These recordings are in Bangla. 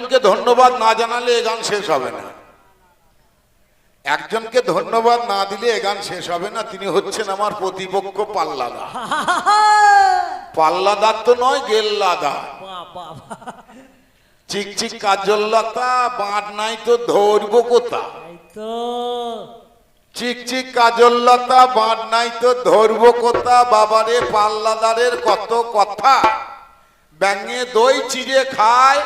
একজনকে ধন্যবাদ না জানালে এ গান শেষ হবে না। একজনকে ধন্যবাদ না দিলে এ গান শেষ হবে না তিনি হচ্ছেন আমার প্রতিপক্ষ পাল্লাদা। পাল্লাদার তো নয় গেল্লাদা। চিকচিক কাজল্লতা বাঁট নাই তো ধরব কোথা? চিকচিক কাজল্লতা বাঁট নাই তো ধরবো কোথা? বাবারে পাল্লাদারের কত কথা। ব্যাঙে দই চিড়ে খায়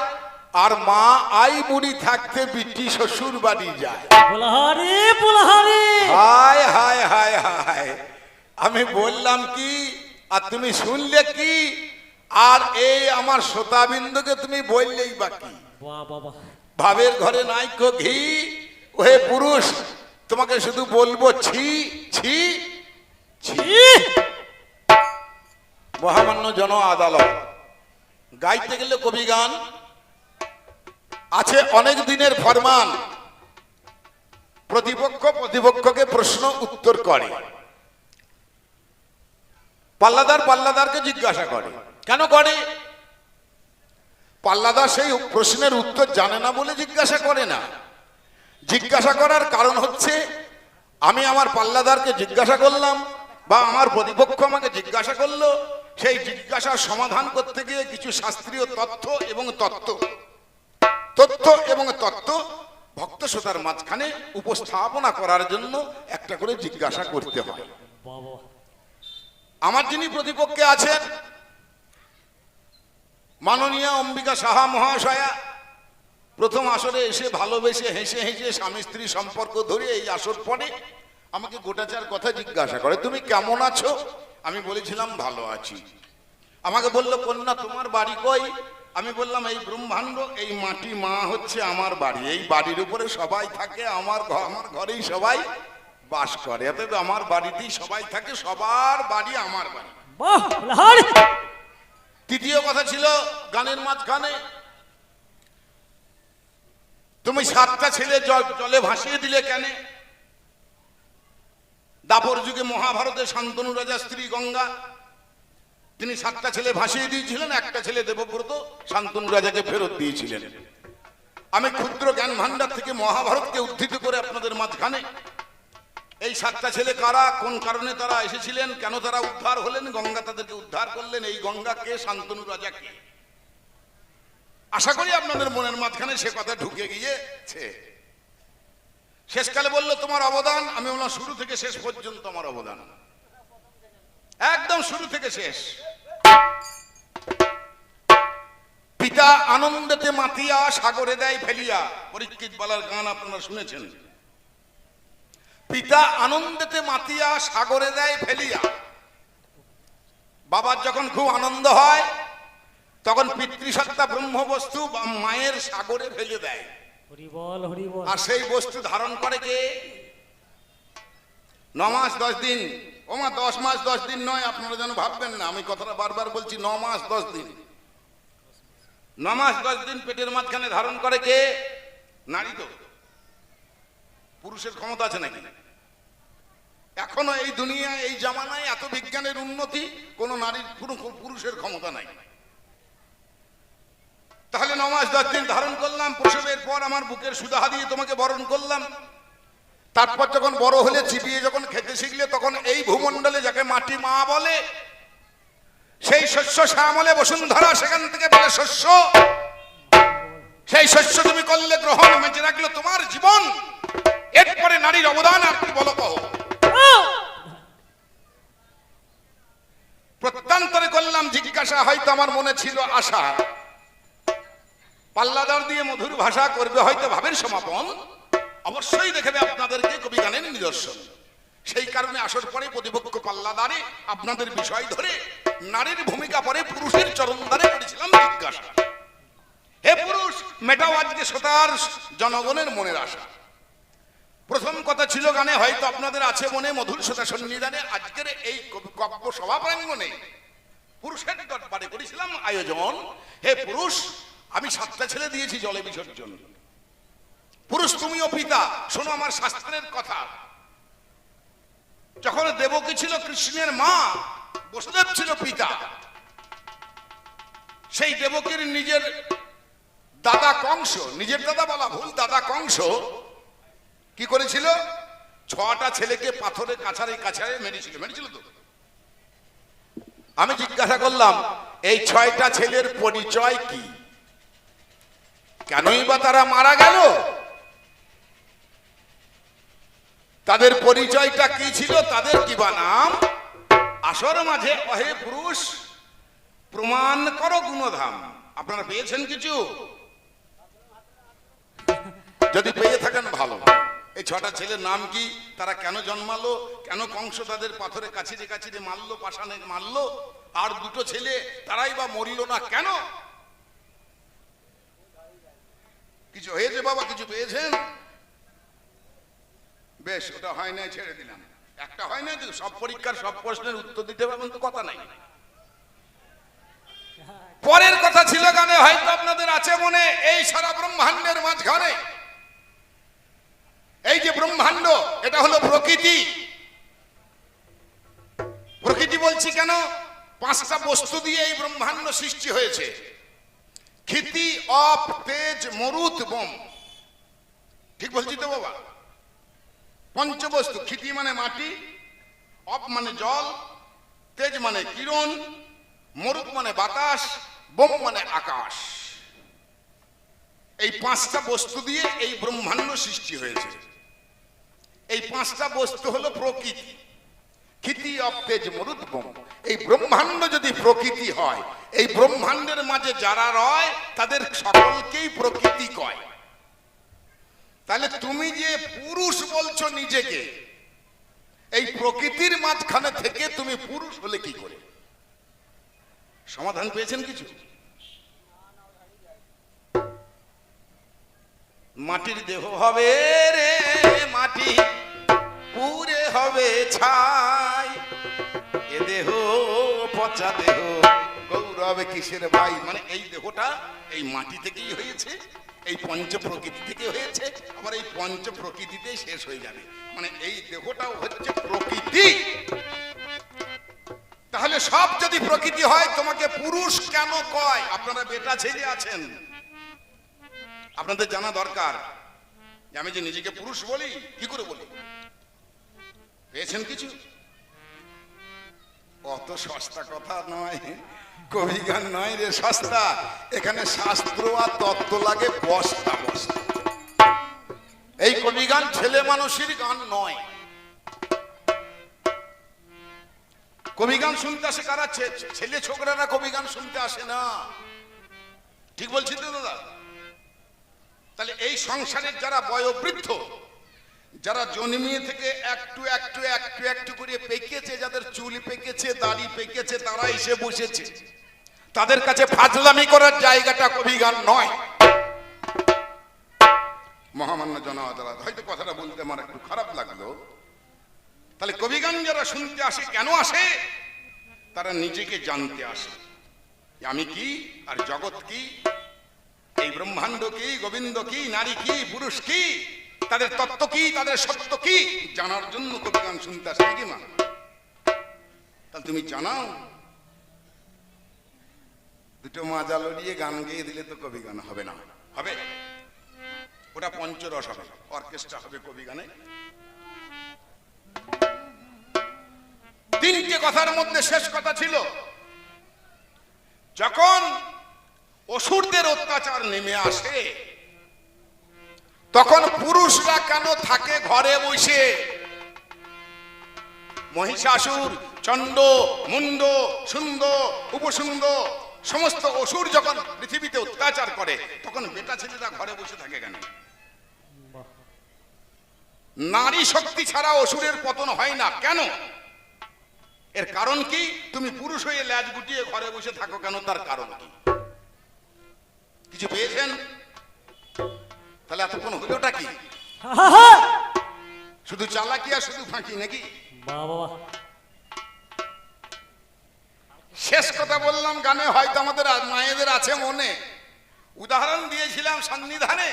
আর মা আই বুড়ি থাকতে বিটি শ্বশুর বাড়ি যায়। পুলহারি পুলহারি। হায় হায় হায় হায়। আমি বললাম কি আর তুমি শুনলে কি? আর এই আমার শ্রোতাবিন্দুকে তুমি বললেই বাকি বাহ বাবা ভাবের ঘরে নাই কো ঘি। ওহে পুরুষ তোমাকে শুধু বলব ছি ছি। ছি। মহামান্য জন আদালত। গাইতে গেলে কবি গান আছে অনেক দিনের ফরমান। প্রতিপক্ষ প্রতিপক্ষকে প্রশ্ন উত্তর করে। পাল্লাদার পাল্লাদারকে জিজ্ঞাসা করে। কেন করে? পাল্লাদার সেই প্রশ্নের উত্তর জানে না বলে জিজ্ঞাসা করে না। জিজ্ঞাসা করার কারণ হচ্ছে আমি আমার পাল্লাদারকে জিজ্ঞাসা করলাম বা আমার প্রতিপক্ষ আমাকে জিজ্ঞাসা করল সেই জিজ্ঞাসার সমাধান করতে গিয়ে কিছু শাস্ত্রীয় তথ্য এবং তত্ত্ব তথ্য এবং তত্ত্ব ভক্ত শ্রোতার মাঝখানে উপস্থাপনা করার জন্য একটা করে জিজ্ঞাসা করতে হয়। আমার যিনি প্রতিপক্ষে আছেন, মাননীয় অম্বিকা সাহা মহাশয়া, প্রথম আসরে এসে ভালোবেসে হেসে হেসে স্বামী স্ত্রী সম্পর্ক ধরে এই আসর পরে আমাকে গোটাচার কথা জিজ্ঞাসা করে, তুমি কেমন আছো? আমি বলেছিলাম, ভালো আছি। আমাকে বলল, কন্যা, তোমার বাড়ি কই? আমি বললাম এই ব্রহ্মাণ্ড এই মাটি মা হচ্ছে আমার বাড়ি। এই বাড়ির উপরে সবাই থাকে আমার আমার ঘরেই সবাই বাস করে। অতএব আমার বাড়িতেই সবাই থাকে সবার বাড়ি আমার বাড়ি। তৃতীয় কথা ছিল গানের মাঝখানে তুমি সাতটা ছেলে জল- জলে ভাসিয়ে দিলে কেন? দাপর যুগে মহাভারতে শান্তনু রাজা স্ত্রী গঙ্গা তিনি সাতটা ছেলে ভাসিয়ে দিয়েছিলেন, একটা ছেলে দেবব্রত শান্তনু রাজাকে ফেরত দিয়েছিলেন। আমি ক্ষুদ্র জ্ঞান ভান্ডার থেকে মহাভারতকে উদ্ধৃত করে আপনাদের মাঝখানে, এই সাতটা ছেলে কারা, কোন কারণে তারা এসেছিলেন, কেন তারা উদ্ধার হলেন, গঙ্গা তাদেরকে উদ্ধার করলেন, এই গঙ্গা কে, শান্তনু রাজা কে? আশা করি আপনাদের মনের মাঝখানে সে কথা ঢুকে গিয়েছে। শেষকালে বলল, তোমার অবদান, আমি বললাম, শুরু থেকে শেষ পর্যন্ত আমার অবদান। একদম শুরু থেকে শেষ। পিতা আনন্দতে মাতিয়া সাগরে দেয় ফেলিয়া। পরীক্ষিত বালার গান আপনারা শুনেছেন। পিতা আনন্দেতে মাতিয়া সাগরে দেয় ফেলিয়া। বাবার যখন খুব আনন্দ হয় তখন পিতৃসত্তা ব্রহ্মবস্তু বা মায়ের সাগরে ফেলে দেয়। আর সেই বস্তু ধারণ করে কে? ন মাস দশ দিন। ওমা, দশ মাস, দশ দিন নয়, আপনারা যেন ভাববেন না, আমি কথাটা বারবার বলছি, ন মাস, দশ দিন। ন মাস, দশ দিন পেটের মাঝখানে ধারণ করে কে? নারী তো। পুরুষের ক্ষমতা আছে নাকি? এখনও এই দুনিয়া, এই জামানায় এত বিজ্ঞানের উন্নতি, কোন নারীর পুরুষের ক্ষমতা নাই। তাহলে নমাস দশ দিন ধারণ করলাম, প্রসবের পর আমার বুকের সুদাহা দিয়ে তোমাকে বরণ করলাম। তারপর যখন বড় হলে চিবিয়ে যখন খেতে শিখলে, তখন এই ভূমণ্ডলে যাকে মাটি মা বলে, সেই শস্য শ্যামলে বসুন্ধরা, সেখান থেকে পেলে শস্য। সেই শস্য তুমি করলে গ্রহণ, বেঁচে রাখল তোমার জীবন। এরপরে নারীর অবদান আর কি বলো কহ? প্রত্যান্তরে করলাম জিজ্ঞাসা, হয়তো আমার মনে ছিল আশা। পাল্লাদার দিয়ে মধুর ভাষা করবে, হয়তো ভাবের সমাপন। অবশ্যই দেখাবে আপনাদেরকে কবি গানের নিদর্শন। সেই কারণে আসর পরে প্রতিপক্ষ পাল্লাদারে আপনাদের বিষয় ধরে নারীর ভূমিকা পরে পুরুষের চরণদারে করেছিলাম জিজ্ঞাসা। হে পুরুষ, মেটাও আজকে শ্রোতার জনগণের মনের আশা। প্রথম কথা ছিল গানে, হয়তো আপনাদের আছে মনে মধুর শ্রোতা সন্নিধানে আজকের এই কবি- কাব্য সভা প্রাঙ্গণে। পুরুষের দরবারে করেছিলাম আয়োজন। হে পুরুষ, আমি সাতটা ছেলে দিয়েছি জলে বিসর্জন। পুরুষ তুমিও পিতা, শোনো আমার শাস্ত্রের কথা। যখন দেবকী ছিল কৃষ্ণের মা, বসুদেব ছিল পিতা। সেই দেবকীর নিজের দাদা কংস, নিজের দাদা বলা ভুল, দাদা কংস, কি করেছিল? ছটা ছেলেকে পাথরের কাছারে কাছারে মেরেছিল মেরেছিল তো। আমি জিজ্ঞাসা করলাম, এই ছয়টা ছেলের পরিচয় কি? কেনই বা তারা মারা গেল? তাদের পরিচয়টা কি ছিল, তাদের কি বা নাম? আসর মাঝে, অহে পুরুষ, প্রমাণ করো গুণধাম। আপনারা পেয়েছেন কিছু? যদি পেয়ে থাকেন, ভালো। এই ছটা ছেলের নাম কি? তারা কেন জন্মালো? কেন কংস তাদের পাথরে কাছিরে কাছিরে মারলো, পাষাণে মারলো? আর দুটো ছেলে, তারাই বা মরিল না কেন? কিছু হয়েছে বাবা, কিছু পেয়েছেন? বেশ, ওটা হয় না ছেড়ে দিলাম। একটা হয় না সব পরীক্ষার সব প্রশ্নের উত্তর দিতে পারবেন তো কথা নাই। পরের কথা ছিল গানে, হয়তো আপনাদের আছে মনে, এই সারা ব্রহ্মাণ্ডের মাঝখানে। এই যে ব্রহ্মাণ্ড, এটা হলো প্রকৃতি। প্রকৃতি বলছি কেন? পাঁচটা বস্তু দিয়ে এই ব্রহ্মাণ্ড সৃষ্টি হয়েছে। ক্ষিতি, অপ, তেজ, মরুত, বোম। ঠিক বলছি তো বাবা? পঞ্চবস্তু ক্ষিতি মানে মাটি, অপ মানে জল, তেজ মানে কিরণ মরুত মানে বাতাস, বোম মানে আকাশ। এই পাঁচটা বস্তু দিয়ে এই ব্রহ্মাণ্ড সৃষ্টি হয়েছে। এই পাঁচটা বস্তু হলো প্রকৃতি। ক্ষিতি অপ, তেজ মরুত বোম। এই ব্রহ্মাণ্ড যদি প্রকৃতি হয়, এই ব্রহ্মাণ্ডের মাঝে যারা রয়, তাদের সকলকেই প্রকৃতি কয়। তাহলে তুমি যে পুরুষ বলছো নিজেকে, এই প্রকৃতির মাঝখানে থেকে তুমি পুরুষ হলে কি করে? সমাধান পেয়েছেন কিছু? মাটির দেহ হবে রে মাটি পুরে হবে ছাই। এ দেহ, পচা দেহ, গৌরব কিসের ভাই? মানে এই দেহটা এই মাটি থেকেই হয়েছে। এই পঞ্চ প্রকৃতি থেকে হয়েছে, আবার এই পঞ্চ প্রকৃতিতেই শেষ হয়ে যাবে। মানে এই দেহটাও হচ্ছে প্রকৃতি। তাহলে সব যদি প্রকৃতি হয়, তোমাকে পুরুষ কেন কয়? আপনারা বেটা ছেলে আছেন। আপনাদের জানা দরকার। যে আমি যে নিজেকে পুরুষ বলি, কি করে বলি? পেয়েছেন কিছু? অত সস্তা কথা নয়। কবিগান নয় রে সস্তা এখানে শাস্ত্র আর তত্ত্ব লাগে বস্তা বস্তা। এই কবিগান ছেলে মানুষের গান নয়। কবিগান শুনতে আসে কারা? ছেলে ছোকরারা কবিগান শুনতে আসে না। ঠিক বলছি তো দাদা? তাহলে এই সংসারের যারা বয়োবৃদ্ধ যারা জন্মিয়ে থেকে একটু একটু একটু একটু করে পেকেছে, যাদের চুল পেকেছে, দাড়ি পেকেছে, তারা এসে বসেছে। তাদের কাছে ফাজলামি করার জায়গাটা কবিগান নয়। মহামান্য জনআদালত, হয়তো কথাটা বলতে আমার একটু খারাপ লাগল। তাহলে কবিগান যারা শুনতে আসে, কেন আসে? তারা নিজেকে জানতে আসে। আমি কি? আর জগৎ কি? এই ব্রহ্মাণ্ড কি? গোবিন্দ কি? নারী কি? পুরুষ কি? তাদের তত্ত্ব কি তাদের সত্য কি? জানার জন্য কবিগান শুনতে আসে নাকি মা? তাহলে তুমি জানাও। দুটো মাজা লড়িয়ে গান গেয়ে দিলে তো কবি গান হবে না। হবে। ওটা পঞ্চরস হবে। অর্কেস্ট্রা হবে কবি গানে। তিনটে কথার মধ্যে শেষ কথা ছিল। যখন অসুরদের অত্যাচার নেমে আসে তখন পুরুষরা কেন থাকে ঘরে বসে? মহিষাসুর, চণ্ড মুন্ড সুন্দ উপসুন্দ সমস্ত অসুর যখন পৃথিবীতে অত্যাচার করে, তখন বেটা ছেলেরা ঘরে বসে থাকে কেন? নারী শক্তি ছাড়া অসুরের পতন হয় না। কেন? এর কারণ কি? তুমি পুরুষ হয়ে ল্যাজ গুটিয়ে ঘরে বসে থাকো কেন? তার কারণ কি? কিছু পেয়েছেন? তাহলে এতক্ষণ হলোটা কি? শুধু চালাকি আর শুধু ফাঁকি নাকি? বাহ শেষ কথা বললাম গানে হয়তো আমাদের মায়েদের আছে মনে। উদাহরণ দিয়েছিলাম সন্নিধানে।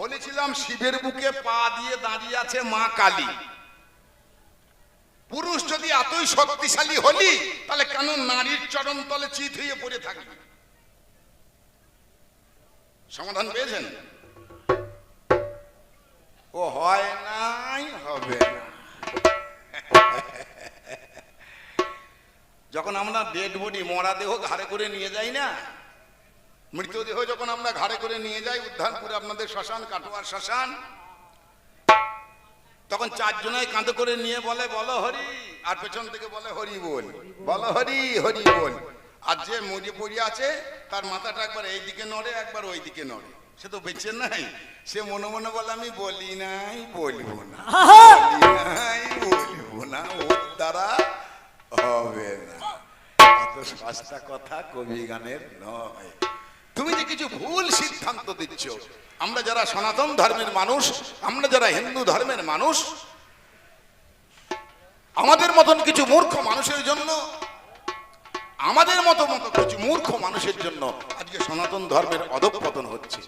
বলেছিলাম শিবের বুকে পা দিয়ে দাঁড়িয়ে আছে মা কালী। পুরুষ যদি এতই শক্তিশালী হলি তাহলে কেন নারীর চরণ তলে চিত হয়ে পড়ে থাকবে? সমাধান পেয়েছেন? ও হয় নাই, হবে যখন আমরা ডেড বডি মরা দেহ ঘাড়ে করে নিয়ে যাই না মৃতদেহ যখন আমরা ঘাড়ে করে নিয়ে যাই, উদ্ধার করে আপনাদের শ্মশান, কাটোয়ার শ্মশান, তখন চারজনায় কাঁধে করে নিয়ে বলে, বলো হরি, আর পেছন থেকে বলে, হরি বল। বলো হরি হরি বল। আর যে মরে পড়ে আছে, তার মাথাটা একবার এই দিকে নড়ে, একবার ওই দিকে নড়ে। সে তো বেঁচে নাই। সে মনে মনে বলে আমি বলি নাই বলব না। নাই বলব না। ওর দ্বারা হবে না। অত সস্তা কথা কবি গানের নয়। তুমি যে কিছু ভুল সিদ্ধান্ত দিচ্ছ আমরা যারা সনাতন ধর্মের মানুষ আমরা যারা হিন্দু ধর্মের মানুষ আমাদের মতন কিছু মূর্খ মানুষের জন্য আমাদের মতো মতো কিছু মূর্খ মানুষের জন্য আজকে সনাতন ধর্মের অধঃপতন হচ্ছে।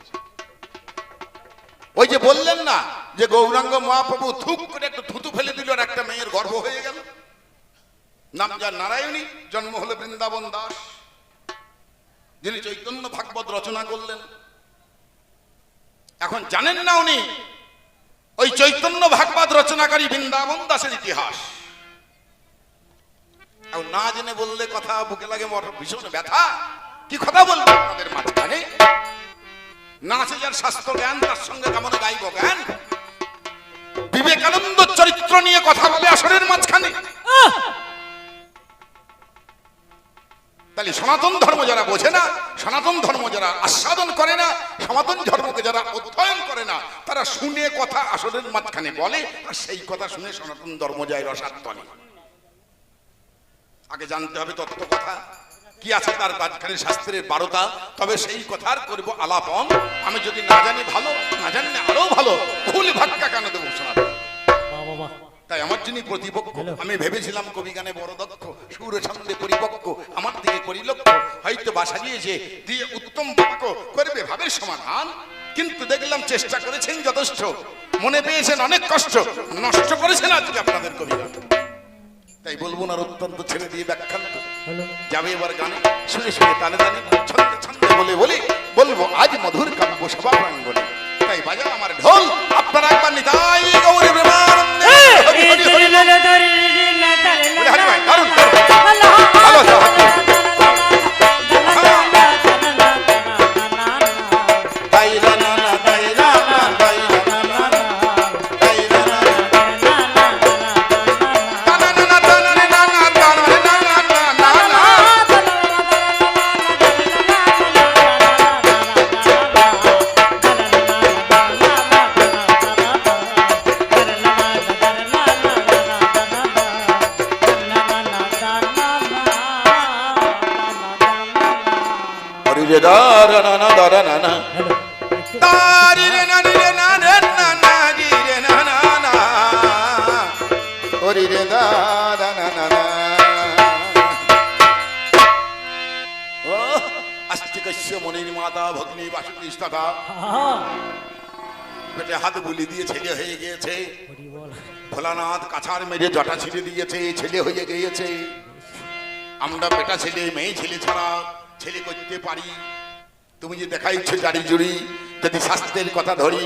ওই যে বললেন না যে গৌরাঙ্গ মহাপ্রভু থুক করে একটু থুতু ফেলে দিল আর একটা মেয়ের গর্ভ হয়ে গেল। নাম যার নারায়ণী, জন্ম হলো বৃন্দাবন দাস। যিনি চৈতন্য ভাগবত রচনা করলেন। এখন জানেন না উনি, ওই চৈতন্য ভাগবত রচনাকারী বৃন্দাবন দাসের ইতিহাস। না জেনে বললে কথা বুকে লাগে ভীষণ ব্যথা। কি কথা বলব আপনাদের মাঝখানে? না আছে যার স্বাস্থ্য জ্ঞান তার সঙ্গে কেমন গাইব জ্ঞান। বিবেকানন্দ চরিত্র নিয়ে কথা বলে আসরের মাঝখানে। তাহলে সনাতন ধর্ম যারা বোঝে না সনাতন ধর্ম যারা আস্বাদন করে না সনাতন ধর্মকে যারা অধ্যয়ন করে না তারা শুনে কথা আসরের মাঝখানে বলে আর সেই কথা শুনে সনাতন ধর্ম যায় রসাত্মনে আগে জানতে হবে তত্ত্ব কথা। কি আছে তার মাঝখানে শাস্ত্রের বারোটা? তবে সেই কথার করব আলাপন। আমি যদি না জানি ভালো না জানলে আরও ভালো ভুল ভাক্কা কেন দেবো বাহ তাই আমার যিনি প্রতিপক্ষ আমি ভেবেছিলাম কবি গানে বড় দক্ষ সুর ছন্দে পরিপক্ক আমার দিকে করি লক্ষ্য। হয়তো বা সাজিয়েছে দিয়ে উত্তম বাক্য করবে ভাবের সমাধান। কিন্তু দেখলাম চেষ্টা করেছেন যথেষ্ট। মনে পেয়েছেন অনেক কষ্ট নষ্ট করেছেন আজকে আপনাদের কবি গান। তাই বলব না অত্যন্ত ছেড়ে দিয়ে ব্যাখ্যান্ত। যাবে এবার গানে শুনে শুনে তালে তালে ছন্দে ছন্দে বলে বলে বলব আজ মধুর কাব্য সভা প্রাঙ্গণে। তাই বাজা আমার ঢোল আপনারা একবার নিতাই গৌরী বুলি দিয়ে ছেলে হয়ে গিয়েছে। ভোলানাথ কাছার মেরে জটা ছিঁড়ে দিয়েছে ছেলে হয়ে গিয়েছে। আমরা বেটা ছেলে মেয়ে ছেলে ছাড়া ছেলে করতে পারি। তুমি যে দেখাইছো জারি জুড়ি যদি শাস্ত্রের কথা ধরি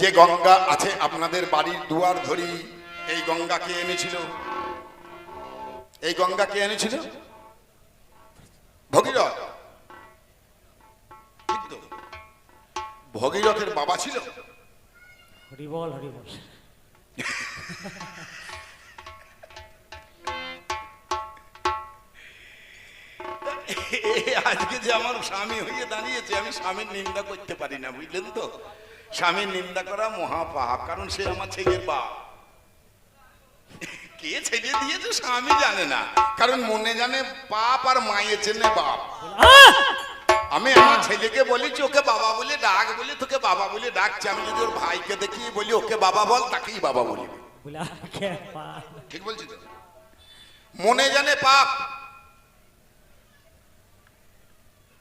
যে গঙ্গা আছে আপনাদের বাড়ির দুয়ার ধরি এই গঙ্গা কে এনেছিল? এই গঙ্গা কে এনেছিল? ভগীরথ। ঠিক তো। ভগীরথের বাবা ছিল? হরি বল হরি বল। আজকে যে আমার স্বামী হয়ে দাঁড়িয়েছে আমি স্বামীর নিন্দা করতে পারি না বুঝলেন তো? স্বামীর নিন্দা করা মহাপাপ কারণ সে আমার ছেলের বাপ। কে ছেলে দিয়েছে স্বামী জানে না কারণ মনে জানে বাপ আর মায়ে চেনে বাপ! আমি আমার ছেলেকে বলেছি ওকে বাবা বলে ডাক বলে তোকে বাবা বলে ডাকছি। আমি যদি ওর ভাইকে দেখি বলি ওকে বাবা বল তাকেই বাবা বলি। ঠিক বলছি তো? মনে জানে পাপ।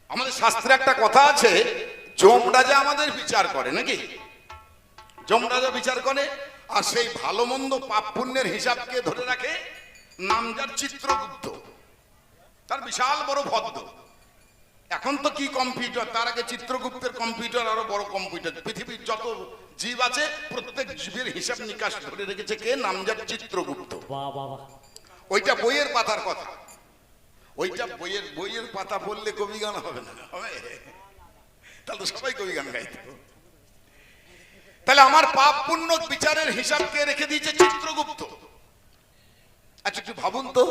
আমাদের শাস্ত্রে একটা কথা আছে যমরাজা আমাদের বিচার করে নাকি? যমরাজা বিচার করে আর সেই ভালো মন্দ পাপ পুণ্যের হিসাবকে ধরে রাখে নামজার চিত্রগুপ্ত। তার বিশাল বড় ভদ্র। এখন তো কি কম্পিউটার তার আগে চিত্রগুপ্তের কম্পিউটার আরও বড় কম্পিউটার পৃথিবীর যত জীব আছে প্রত্যেক জীবের হিসাব নিকাশ ধরে রেখেছে কে? নামজার চিত্রগুপ্ত। বাবা ওইটা বইয়ের পাতার কথা। ওইটা বইয়ের বইয়ের পাতা বললে কবি গান হবে না হবে? তাহলে সবাই কবি গান গাইত। তাহলে আমার পাপ পুণ্য বিচারের হিসাব কে রেখে দিয়েছে? চিত্রগুপ্ত। আচ্ছা একটু ভাবুন তো।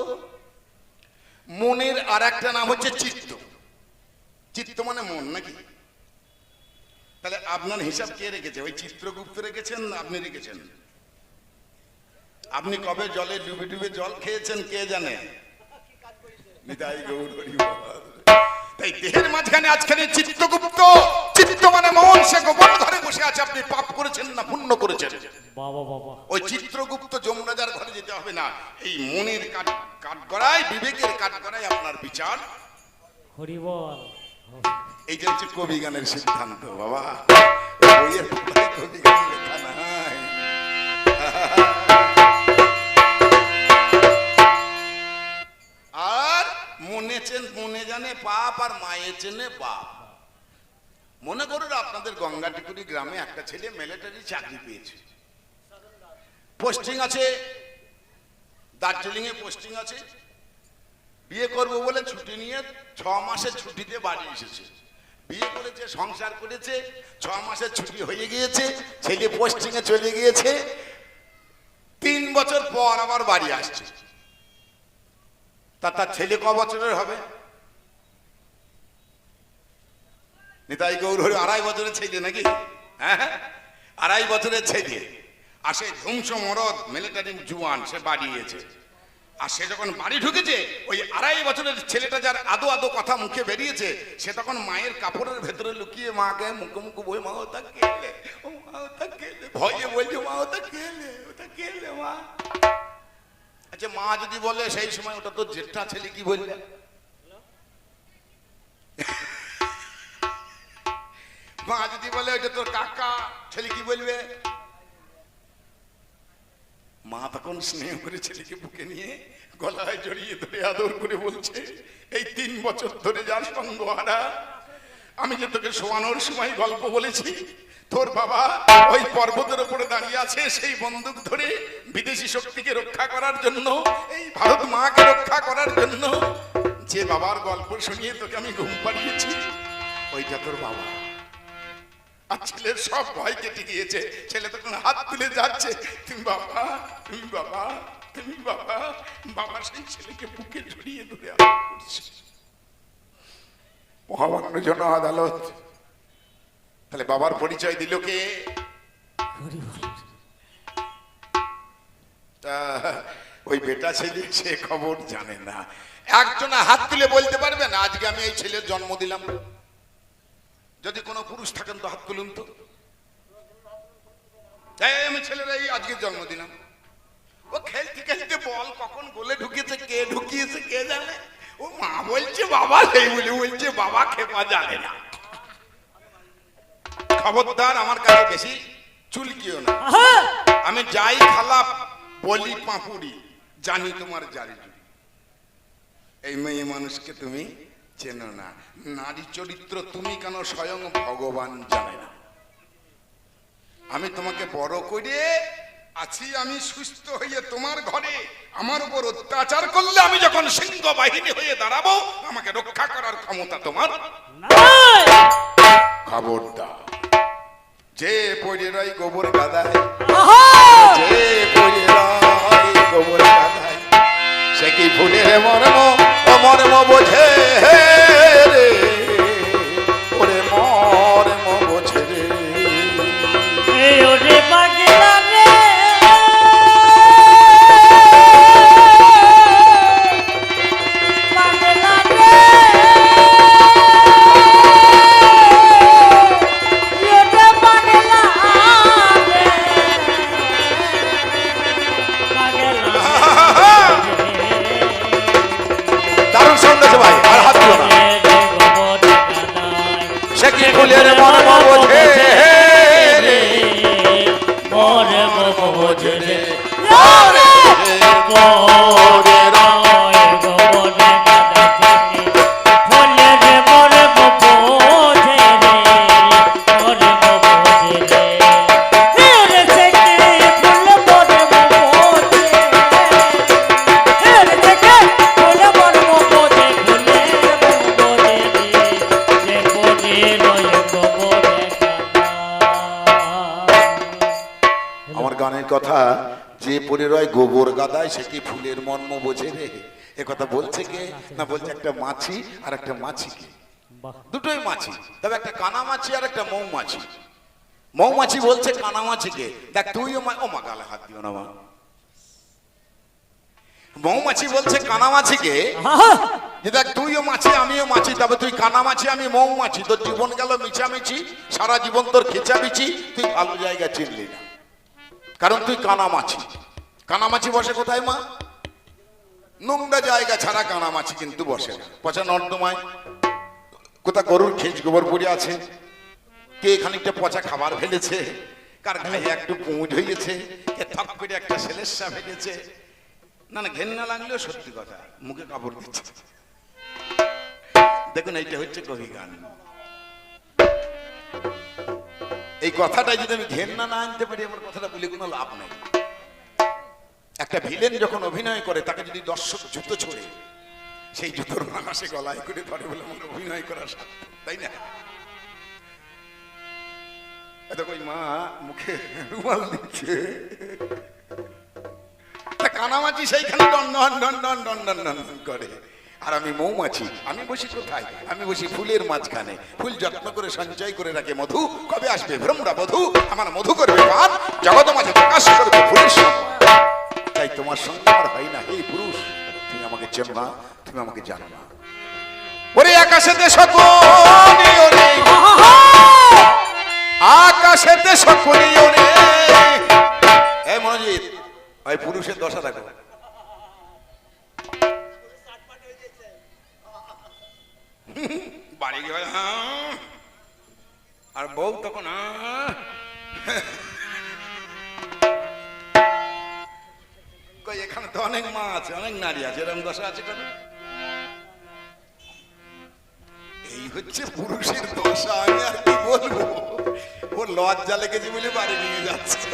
মনের আর একটা নাম হচ্ছে চিত্ত। চিত্ত মানে মন নাকি? তাহলে আপনার হিসাব কে রেখেছে? ওই চিত্রগুপ্ত রেখেছেন না আপনি রেখেছেন? আপনি কবে জলে ডুবে ডুবে জল খেয়েছেন কে জানে। তাই দেহের মাঝখানে আজখানে চিত্তগুপ্ত চিত্ত মানে মন সে গোপন ঘরে বসে আছে আপনি পাপ করেছেন না পুণ্য করেছেন? বাবা বাবা। ওই চিত্রগুপ্ত যমরাজার ঘরে যেতে হবে না এই মনের কাঠ কাঠ গড়ায় বিবেকের কাঠ গড়ায় আপনার বিচার। হরিবল এই যে হচ্ছে কবি গানের সিদ্ধান্ত, বাবা। কবি গান লেখা নাই। আর মনে চেন, মনে জানে পাপ, আর মায়ে চেনে বাপ। মনে করুন, আপনাদের গঙ্গাটিকুড়ি গ্রামে একটা ছেলে মিলিটারি চাকরি পেয়েছে। পোস্টিং আছে দার্জিলিং এ পোস্টিং আছে। বিয়ে করব বলে ছুটি নিয়ে ছ মাসের ছুটিতে বাড়ি এসেছে। বিয়ে করেছে, সংসার করেছে, ছ মাসের ছুটি হয়ে গিয়েছে, ছেলে পোস্টিং এ চলে গিয়েছে। তিন বছর পর আবার বাড়ি আসছে। তা তার ছেলে ক বছরের হবে? নিতাই গৌর হরি আড়াই বছরের ছেলে নাকি? হ্যাঁ আড়াই বছরের ছেলে। আসে ধ্বংস মরদ মিলিটারি জুয়ান সে বাড়িয়েছে আর সে যখন বাড়ি ঢুকেছে, ওই আড়াই বছরের ছেলেটা যার আদো আদো কথা মুখে বেরিয়েছে, সে তখন মায়ের কাপড়ের ভেতরে লুকিয়ে মাকে মুখে মুখে বই মা, ওটা ও মা, ওটা কেলে ভয়ে বলছে, মা, ওটা কেলে ওটা কেলে মা? আচ্ছা মা যদি বলে, সেই সময় ওটা তো জেঠা ছেলে কি বলবে মা যদি বলে, ওটা তোর কাকা ছেলে কি বলবে? মা তখন স্নেহ করে ছেলেকে বুকে নিয়ে গলায় জড়িয়ে ধরে আদর করে বলছে, এই তিন বছর ধরে যার সঙ্গ হারা, আমি যে তোকে শোয়ানোর সময় গল্প বলেছি, তোর বাবা ওই পর্বতের উপরে দাঁড়িয়ে আছে সেই বন্দুক ধরে বিদেশি শক্তিকে রক্ষা করার জন্য, এই ভারত মাকে রক্ষা করার জন্য, যে বাবার গল্প শুনিয়ে তোকে আমি ঘুম পাড়িয়েছি, ওইটা তোর বাবা। আর ছেলের সব ভয় কেটে গিয়েছে। ছেলে তখন হাত তুলে যাচ্ছে। তুমি বাবা তুমি বাবা তুমি বাবা বাবা সেই ছেলেকে বুকে জড়িয়ে ধরে মহামান্য জন আদালত তাহলে বাবার পরিচয় দিল কে? তা ওই বেটা ছেলে সে খবর জানে না। একজন হাত তুলে বলতে পারবেন আজকে আমি এই ছেলের জন্ম দিলাম। যদি কোনো পুরুষ থাকেন তো হাত তুলুন তো। এই আমি ছেলের এই আজকে জন্ম দিলাম। ও খেলতে খেলতে বল কখন গোলে ঢুকিয়েছে কে ঢুকিয়েছে কে জানে? ও মা বলছে বাবা সেই বলে বলছে বাবা খেপা জানে না। খবরদার আমার কাছে বেশি চুলকিও না। আমি যাই খালা বলি পাঁপুড়ি জানি তোমার জারি জুড়ি। এই মেয়ে মানুষকে তুমি চেনো না। নারী চরিত্র তুমি কেন স্বয়ং ভগবান জানে না? আমি তোমাকে বড় করে আছি আমি সুস্থ হয়ে তোমার ঘরে। আমার উপর অত্যাচার করলে আমি যখন সিংহ বাহিনী হয়ে দাঁড়াবো আমাকে রক্ষা করার ক্ষমতা তোমার! খবরদার। যে পড়ে রয় গোবর গাদায় যে পড়ে রয় গোবর গাদায় সে কি ফুলের মর্ম ও মর্ম বোঝে রে। বোঝলে মোরে না বলছে একটা মাছি আর একটা মাছিকে দুটোই মাছি। তবে একটা কানা মাছি আর একটা মৌমাছি। মৌমাছি বলছে কানা মাছিকে দেখ তুইও মা- ও মা গালে হাত দিও না মা। মৌমাছি বলছে কানা মাছিকে যে দেখ তুইও মাছি আমিও মাছি তবে তুই কানা মাছি আমি মৌমাছি। তোর জীবন গেল মিছামিছি সারা জীবন তোর খেচামিছি তুই ভালো জায়গা চিনলি না। কারণ তুই কানা মাছি কানা মাছি বসে কোথায় মা? নোংরা জায়গা ছাড়া কানা মাছি কিন্তু বসে পচা নর্দমায়। কোথা গরুর খেজ গোবর পড়ে আছে? কে খানিকটা পচা খাবার ফেলেছে? কার গায়ে একটু পুঁজ হয়েছে কে থক করে একটা সেলেসা ফেলেছে না না, ঘেন্না লাগলেও সত্যি কথা, মুখে কাপড় দিচ্ছে। দেখুন, এইটা হচ্ছে কবি গান এই কথাটা যদি আমি ঘেন্না না আনতে পারি, আমার কথাটা বলে কোনো লাভ নেই। একটা ভিলেন যখন অভিনয় করে, তাকে যদি দর্শক জুতো ছোড়ে, সেই জুতোর মানুষে গলায় করে ধরে বলে, মনে অভিনয় করা তাই না? মা মুখে রুমাল দিচ্ছে। সেইখানে ডন ডন ডন ডন ডন ডন করে। আর আমি মৌমাছি, আমি বসি কোথায়? আমি বসি ফুলের মাঝখানে। ফুল যত্ন করে, সঞ্চয় করে রাখে মধু। কবে আসবে? ভ্রমরা মধু আমার মধু করবে পান। জগত মাঝে প্রকাশ করবে ফুলের সম্মান তাই তোমার সঙ্গে আমার হয় না, হে পুরুষ। তুমি আমাকে চেনো তুমি আমাকে জানো না। ওরে আকাশেতে সকলি ওরে। আহা! আকাশেতে সকলি ওরে। এই মনোজিৎ, ওই পুরুষের দশা দেখো। বাড়ি গিয়ে "হ্যাঁ।" আর বউ তখন কই, এখানে তো অনেক মা আছে, অনেক নারী আছে, এরকম দশা আছে কেন? এই হচ্ছে পুরুষের দশা, আমি আর কি বলব? ও লজ্জা লেগেছে বলে বাড়ি নিয়ে যাচ্ছে।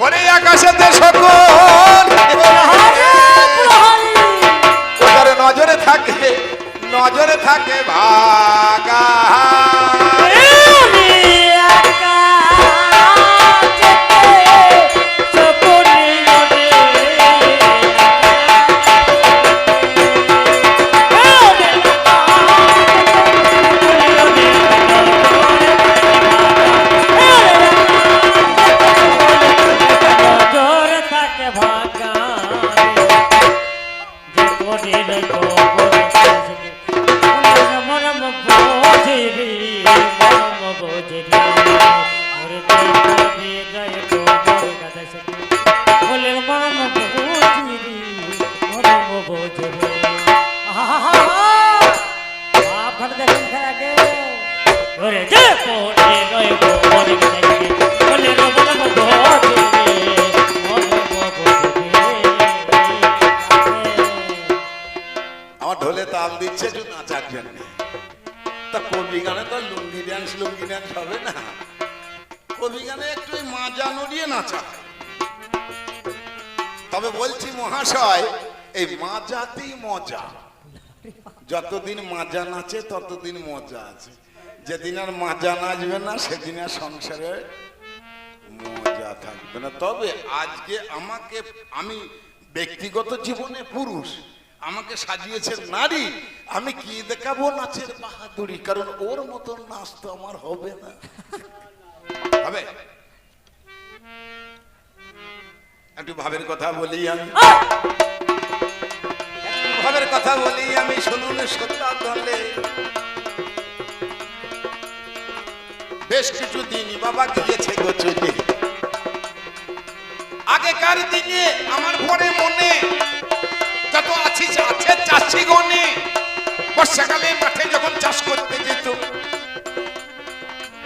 পরে আকাশেতে সকল নজরে থাকে নজরে থাকে ভাগা જી মজা। যতদিন মাজা নাচে, ততদিন মজা আছে। যেদিন আর মাজা নাচবে না, সেদিন আর সংসারে মজা থাকবে না। তবে আজকে আমাকে, আমি ব্যক্তিগত জীবনে পুরুষ, আমাকে সাজিয়েছে নারী, আমি কি দেখাবো নাচের বাহাদুরি? কারণ ওর মতন নাচ তো আমার হবে না। হবে একটু ভাবের কথা বলি আমি। ভাবের কথা বলি, আমি শুনুন সত্তা দলে বেশ কিছু দিন বাবা গিয়েছে গো চলে আগেকার দিনে আমার পরে মনে যত আছিস আছে চাষি গনে, বর্ষাকালে মাঠে যখন চাষ করতে যেত,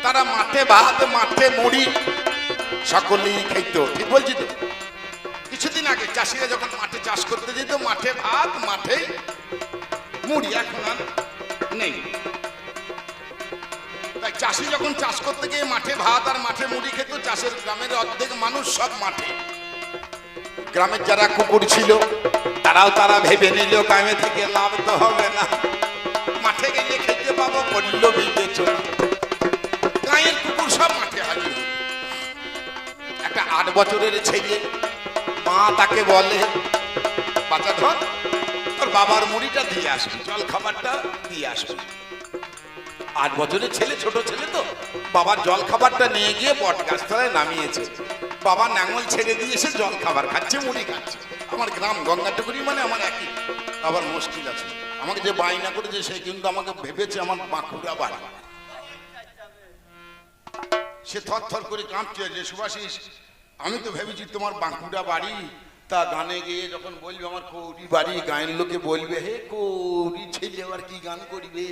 তারা মাঠে ভাত, মাঠে মুড়ি সকলেই খেত ঠিক বলছি তো? কিছুদিন আগে চাষিরা যখন মাঠে চাষ করতে যেত, মাঠে ভাত মাঠে মুড়ি এখন আর নেই। তাই চাষি যখন চাষ করতে গিয়ে মাঠে ভাত আর মাঠে মুড়ি খেত, চাষের গ্রামের অর্ধেক মানুষ সব মাঠে। গ্রামের যারা কুকুর ছিল, তারাও তারা ভেবে নিল, গ্রামে থেকে লাভ তো হবে না। মাঠে গেলে খেতে পাবো করল বিবেচনা গায়ের কুকুর সব মাঠে হাজির। একটা আট বছরের ছেলে, মা তাকে বলে বাচ্চা ধর। তোর বাবার মুড়িটা দিয়ে আসবি, জল খাবারটা দিয়ে আসবি। আট বছরের ছেলে, ছোট ছেলে তো। বাবার জল খাবারটা নিয়ে গিয়ে বট গাছতলায় নামিয়েছে। বাবা নাঙল ছেড়ে দিয়ে এসে জল খাবার খাচ্ছে, মুড়ি খাচ্ছে। আমার গ্রাম গঙ্গাটুকুরি মানে আমার একই। আবার মুশকিল আছে। আমাকে যে বায়না করেছে, সে কিন্তু আমাকে ভেবেছে আমার বাঁকুড়া বাড়ি। সে থর থর করে কাঁপছে যে সুভাষিস, আমি তো ভেবেছি তোমার বাঁকুড়া বাড়ি তা গানে গিয়ে যখন বলবে, আমার কৌরি বাড়ি, গায়ের লোকে বলবে, হে কৌরি ছেলে, আবার কি গান করিবে?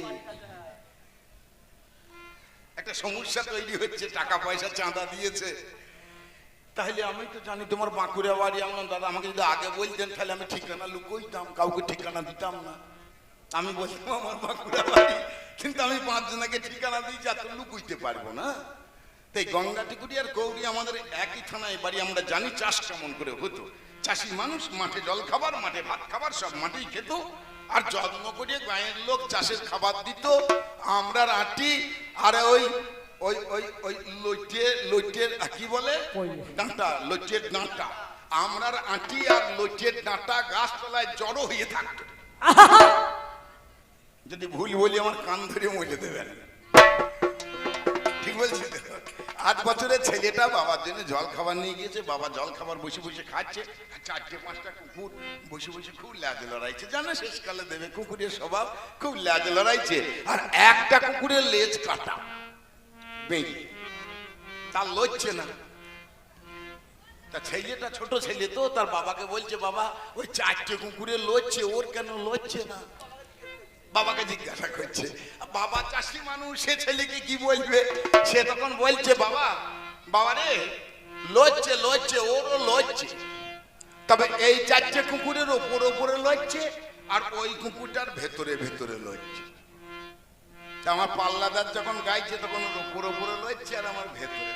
একটা সমস্যা তৈরি হচ্ছে, টাকা পয়সা চাঁদা দিয়েছে। তাহলে আমি তো জানি তোমার বাঁকুড়া বাড়ি আমার দাদা, আমাকে যদি আগে বলতেন, তাহলে আমি ঠিকানা লুকোইতাম, কাউকে ঠিকানা দিতাম না। আমি বলতাম, আমার বাঁকুড়া বাড়ি, কিন্তু আমি পাঁচজনকে ঠিকানা দিয়েছি, আর তো লুকুইতে পারব না। তাই গঙ্গা টিকুরি আর কৌরি আমাদের একই থানায় বাড়ি আমরা জানি, চাষ কেমন করে হতো। চাষি মানুষ মাঠে জল খাবার মাঠে ভাত খাবার সব মাঠেই খেত। আর যত্ন করে গায়ের লোক চাষের খাবার দিত। আমরা আটি আর ওই ওই ওই ওই লইটে লইটের কি বলে। ডাঁটা লইটের ডাঁটা। আমরার আটি আর লইটের ডাঁটা গাছতলায় জড়ো হয়ে থাকতো। যদি ভুল বলি আমার কান ধরে মরে দেবেন। ঠিক বলছি? আট বছরের ছেলেটা বাবার জন্য জল খাবার নিয়ে গিয়েছে, বাবা জল খাবার বসে বসে খাচ্ছে, চারটে, পাঁচটা কুকুর বসে বসে খুব ল্যাজ লড়াইছে। জানো, শেষকালে দেবে কুকুরের স্বভাব খুব ল্যাজ লড়াইছে। আর একটা কুকুরের লেজ কাটা বেঁকে তার লড়ছে না। তা ছেলেটা ছোট ছেলে তো, তার বাবাকে বলছে, বাবা, ওই চারটে কুকুরে লড়ছে, ওর কেন লড়ছে না? বাবাকে জিজ্ঞাসা করছে, বাবা, চাষি মানুষ, সে ছেলেকে কি বলবে? সে তখন বলছে, বাবা বাবা রে লড়ছে লড়ছে ওরও লড়ছে তবে এই চারটে কুকুরের ওপর ওপরে লড়ছে আর ওই কুকুরটার ভেতরে ভেতরে তা আমার পাল্লাদার যখন গাইছে, তখন ওর ওপর ওপরে লড়ছে আর আমার ভেতরে